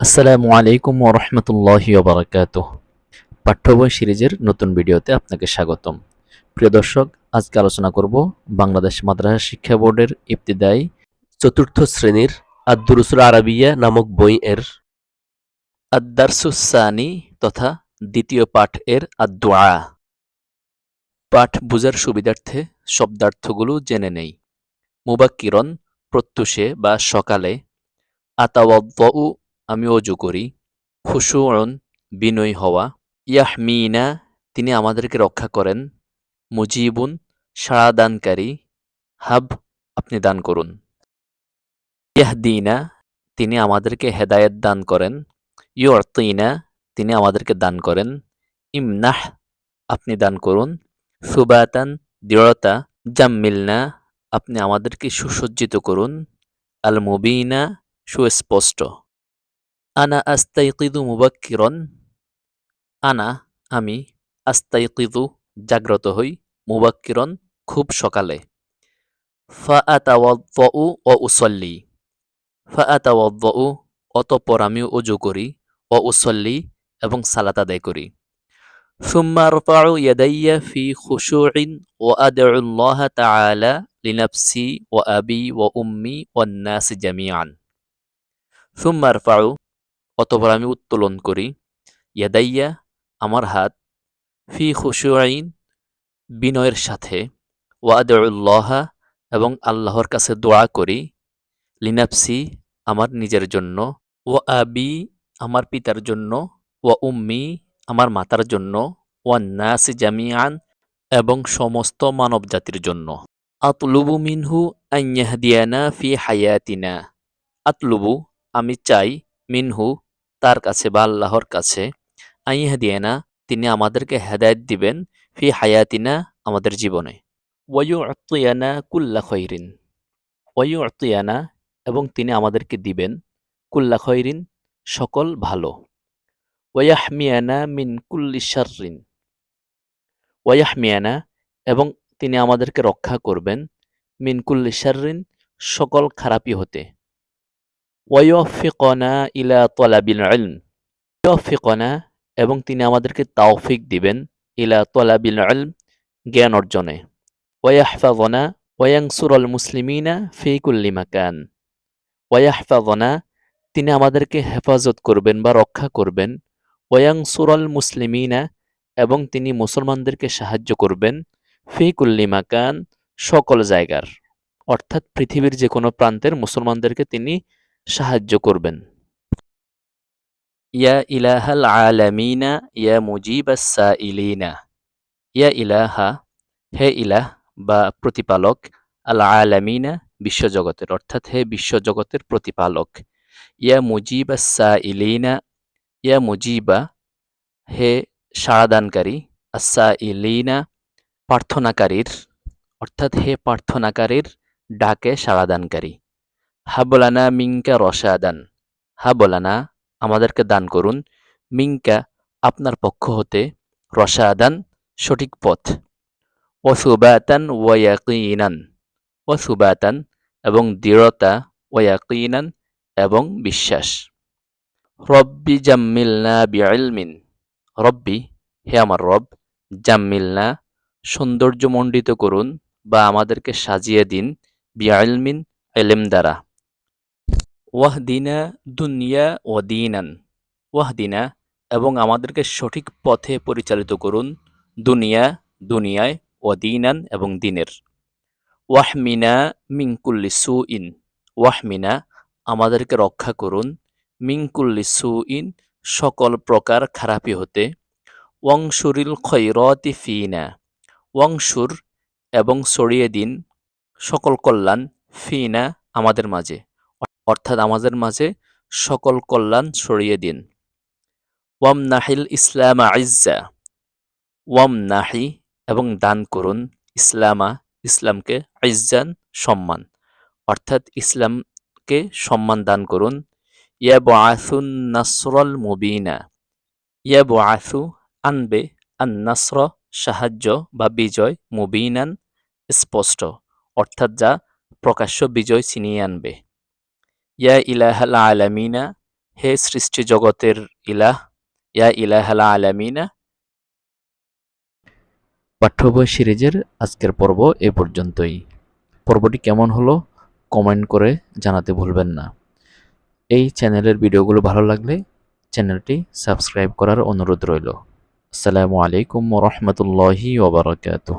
আসসালামু আলাইকুম ওরহমতুল্লাহি ওবরাকাত পাঠ্য বই সিরিজের নতুন ভিডিওতে আপনাকে স্বাগতম। প্রিয় দর্শক, আজকে আলোচনা করব বাংলাদেশ মাদ্রাসা শিক্ষা বোর্ডের ইবতিদায়ী চতুর্থ শ্রেণির আদ্দুরুসুল আরবিয়া নামক বই এর আদারসুসানি তথা দ্বিতীয় পাঠ এর আদোয়া পাঠ বুঝার সুবিধার্থে শব্দার্থগুলো জেনে নেই। মুবাক্কিরন, প্রত্যুষে বা সকালে আতাওয়াদ্দউ আমি অজু করি। খুশুউন বিনয় হওয়া। ইয়াহমিনা, তিনি আমাদেরকে রক্ষা করেন। মুজিবুন সাড়া দানকারী। হাব, আপনি দান করুন। ইয়াহদিনা, তিনি আমাদেরকে হেদায়েত দান করেন। ইয়র্তিনা, তিনি আমাদেরকে দান করেন। ইমনাহ, আপনি দান করুন। সুবাতান, দৃঢ়তা। জাম্মিলনা, আপনি আমাদেরকে সুসজ্জিত করুন। আল মুবিনা সুস্পষ্ট। আনা আস্তাইকিদু মুবাক্কিরন আনা আমি আস্তাইকিদু জাগ্রত হই মুবাক্কিরন খুব সকালে ফা আতাওয়াদ্দউ ও উসল্লি ফা আতাওয়াদ্দউ অতঃপর আমি অজু করি ও উসল্লি এবং সালাত আদায় করি ثم أرفع يدي في خشوع وأدعو الله تعالى لنفسي وأبي وأمي والناس جميعا ثم أرفع অতঃপর আমি উত্তোলন করি, ইয়াদাইয়া, আমার হাত, ফি খুশুআইন বিনয়ের সাথে ওয়াদউল্লাহা এবং আল্লাহর কাছে দোয়া করি, লিনাফসি, আমার নিজের জন্য ও আবি, আমার পিতার জন্য ও উম্মি, আমার মাতার জন্য ও নাসি জামিয়ান এবং সমস্ত মানব জাতির জন্য। আতলুবু মিনহু আইয়াহদিয়ানা ফি হায়াতিনা। আতলুবু, আমি চাই মিনহু তার কাছে বা আল্লাহর কাছে, আইয়াহদিয়ানা, তিনি আমাদেরকে হেদায়েত দিবেন ফি হায়াতিনা, আমাদের জীবনে। ওয়ু আতিয়ানা কুল্লা খৈরিন। ওয়ু আতিয়ানা এবং তিনি আমাদেরকে দিবেন কুল্লা খৈরিন, সকল ভালো। ওয়াহমিয়ানা মিন কুল্লি শাররিন। ওয়াহমিয়ানা এবং তিনি আমাদেরকে রক্ষা করবেন মিন কুল্লি সকল খারাপি হতে। ওয়ফিকনা ইলা তলাবিল ইলম। ওয়ফিকনা এবং তিনি আমাদেরকে তাওফিক দিবেন ইলা তলাবিল ইলম, জ্ঞান অর্জনে। ওয়াহফাজনা ওয়াংসুরল মুসলিমিনা কুল্লি মাকান। ওয়াহফাজনা তিনি আমাদেরকে হেফাজত করবেন বা রক্ষা করবেন। ওয়াংসুরল মুসলিমিনা এবং তিনি মুসলমানদেরকে সাহায্য করবেন ফি কুল্লি মাকান সকল জায়গার। অর্থাৎ পৃথিবীর যে কোনো প্রান্তের মুসলমানদেরকে তিনি সাহায্য করবেন। ইয়া ইলাহাল আলামিনা, ইয়া মুজিবাস ইলিনা ইয়া ইলাহা, হে ইলাহ বা প্রতিপালক, আল আলামিনা বিশ্বজগতের, অর্থাৎ হে বিশ্বজগতের প্রতিপালক। ইয়া মুজিবাস ইলিনা ইয়া মুজিবা, হে সাড়াদানকারী, আসা ইলিনা প্রার্থনাকারীর, অর্থাৎ হে প্রার্থনাকারীর ডাকে সাড়াদানকারী। হাবলানা মিঙ্কা রসাদান। হাবলানা, আমাদেরকে দান করুন। মিঙ্কা আপনার পক্ষ হতে রসা রসাদান, সঠিক পথ। ও সুবাতান ওয়াকিনান ও সুবাতান এবং দৃঢ়তা ওয়াকিনান এবং বিশ্বাস। রব্বি জাম্মিলনা বিআলমিন রব্বি, হে আমার রব, জাম্মিলনা, সৌন্দর্যমণ্ডিত করুন বা আমাদেরকে সাজিয়ে দিন বিআলমিন এলেম দ্বারা। ওয়াহদিনা দুনিয়া ও দিনান ওয়াহদিনা এবং আমাদেরকে সঠিক পথে পরিচালিত করুন। দুনিয়া দুনিয়ায় ও দিনান এবং দিনের। ওয়াহমিনা মিঙ্কুল্লি সু ইন ওয়াহমিনা আমাদেরকে রক্ষা করুন। মিঙ্কুল্লি সু ইন সকল প্রকার খারাপি হতে। ওয়াংশুরিল খৈরতি ফিনা। ওয়াংশুর এবং ছড়িয়ে দিন সকল কল্যাণ ফিনা আমাদের মাঝে। অর্থাৎ আমাদের মাঝে সকল কল্যাণ ছড়িয়ে দিন। ওয়াম নাহিল ইসলাম আইজা ওয়াম নাহি এবং দান করুন ইসলামা, ইসলামকে আইজান সম্মান। অর্থাৎ ইসলামকে সম্মান দান করুন। ইয়া বাসুন নাসরল মুবিনা। ইয়া বাসু আনবে আন নাসর সাহায্য বা বিজয় মুবিনান স্পষ্ট। অর্থাৎ যা প্রকাশ্য বিজয় ছিনিয়ে আনবে। ইয়া ইলাহাল আলামিনা হে সৃষ্টি জগতের ইলাহ ইয়া ইলাহাল আলামিনা পাঠ্য বই সিরিজের আজকের পর্ব এ পর্যন্তই। পর্বটি কেমন হলো কমেন্ট করে জানাতে ভুলবেন না। এই চ্যানেলের ভিডিওগুলো ভালো লাগলে চ্যানেলটি সাবস্ক্রাইব করার অনুরোধ রইল। আসসালামু আলাইকুম রহমতুল্লাহি ওবরাকাতুহ